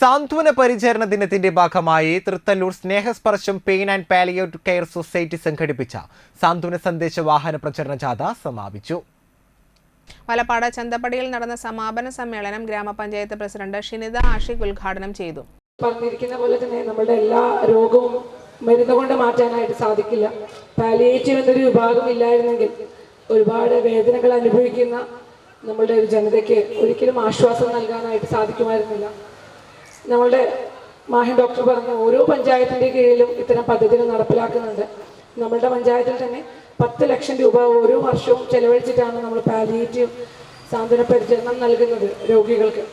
സാന്ത്വന പരിചരണ ദിനത്തിന്റെ ഭാഗമായി Thrithallur Snehasparsham pain and palliative care society സംഘടിപ്പിച്ച സാന്ത്വന സന്ദേശ വാഹന പ്രചരണ ജാഥ സമാപിച്ചു. വലപ്പാട് ചന്തപ്പടിയിൽ നടന്ന സമാപന സമ്മേളനം ഗ്രാമപഞ്ചായത്ത് പ്രസിഡന്റ് ഷിനിത ആഷിഖ് ഉദ്ഘാടനം ചെയ്തു. പറഞ്ഞിരിക്കുന്ന പോലെ തന്നെ നമ്മളുടെ എല്ലാ രോഗവും മരുന്ന് കൊണ്ട് മാറ്റാനായിട്ട് സാധിക്കില്ല. പാലിയേറ്റീവ് എന്നൊരു വിഭാഗം ഇല്ലായിരുന്നെങ്കിൽ ഒരുപാട് വേദനകൾ അനുഭവിക്കുന്ന നമ്മളുടെ ഒരു ജനതയ്ക്ക് ഒരിക്കലും ആശ്വാസം നൽകാനായിട്ട് സാധിക്കുമായിരുന്നില്ല. നമ്മളുടെ മാഹി ഡോക്ടർ പറഞ്ഞ ഓരോ പഞ്ചായത്തിന്റെ കീഴിലും ഇത്തരം പദ്ധതികൾ നടപ്പിലാക്കുന്നുണ്ട്. നമ്മളുടെ പഞ്ചായത്തിൽ തന്നെ പത്ത് ലക്ഷം രൂപ ഓരോ വർഷവും ചെലവഴിച്ചിട്ടാണ് നമ്മൾ പാലിയേറ്റീവ് സാന്ത്വന പരിചരണം നൽകുന്നത് രോഗികൾക്ക്.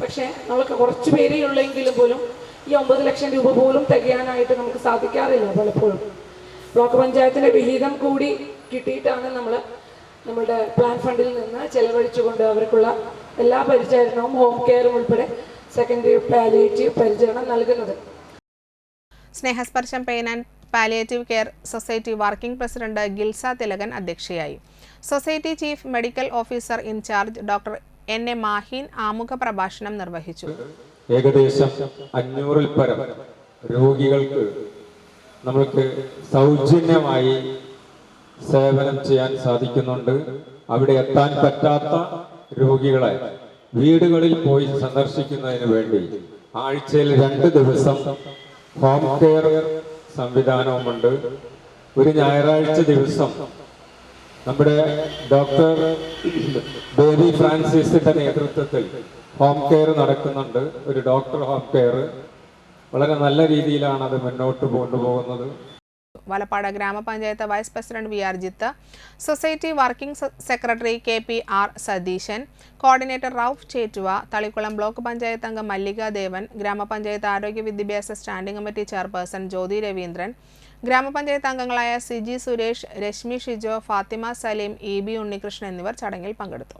പക്ഷേ നമ്മൾക്ക് കുറച്ച് പേരേ ഉള്ളെങ്കിലും പോലും ഈ ഒമ്പത് ലക്ഷം രൂപ പോലും തികയാനായിട്ട് നമുക്ക് സാധിക്കാറില്ല പലപ്പോഴും. ബ്ലോക്ക് പഞ്ചായത്തിന്റെ വിഹിതം കൂടി കിട്ടിയിട്ടാണ് നമ്മൾ നമ്മുടെ പ്ലാൻ ഫണ്ടിൽ നിന്ന് ചെലവഴിച്ചുകൊണ്ട് അവർക്കുള്ള എല്ലാ പരിചരണവും ഹോം കെയറും ഉൾപ്പെടെ സെക്കൻഡറി പാലിയേറ്റീവ് പരിചരണം നൽകുന്നത്. Snehasparsham pain and palliative care society working president Gilsa Thilakan അധ്യക്ഷയായി. Society chief medical officer in charge doctor N A Maheen ആമുഖ പ്രഭാഷണം നിർവഹിച്ചു. ഏകദേശം അഞ്ഞൂറിൽ പരം രോഗികൾക്ക് നമ്മൾക്ക് സൗജന്യമായി സേവനം ചെയ്യാൻ സാധിക്കുന്നുണ്ട്. അവിടെ എത്താൻ പറ്റാത്ത രോഗികളെ വീടുകളിൽ പോയി സന്ദർശിക്കുന്നതിന് വേണ്ടി ആഴ്ചയിൽ രണ്ട് ദിവസം ഹോം കെയർ സംവിധാനവുമുണ്ട്. ഒരു ഞായറാഴ്ച ദിവസം നമ്മുടെ ഡോക്ടർ ബേബി ഫ്രാൻസിസിന്റെ നേതൃത്വത്തിൽ ഹോം കെയർ നടക്കുന്നുണ്ട്. ഒരു ഡോക്ടർ ഹോം കെയർ വളരെ നല്ല രീതിയിലാണ് അത് മുന്നോട്ട് കൊണ്ടുപോകുന്നത്. വലപ്പാട് ഗ്രാമപഞ്ചായത്ത് vice president V R Jith society working secretary K P R Satheesan coordinator Rauf Chettuva Thalikulam block panchayat അംഗം മല്ലിക ദേവൻ ഗ്രാമപഞ്ചായത്ത് ആരോഗ്യ വിദ്യാഭ്യാസ standing committee chairperson Jyothi Raveendran ഗ്രാമപഞ്ചായത്ത് അംഗങ്ങളായ സിജി സുരേഷ് രശ്മി ഷിജോ ഫാത്തിമ സലീം ഇ ബി ഉണ്ണികൃഷ്ണൻ എന്നിവർ ചടങ്ങിൽ പങ്കെടുത്തു.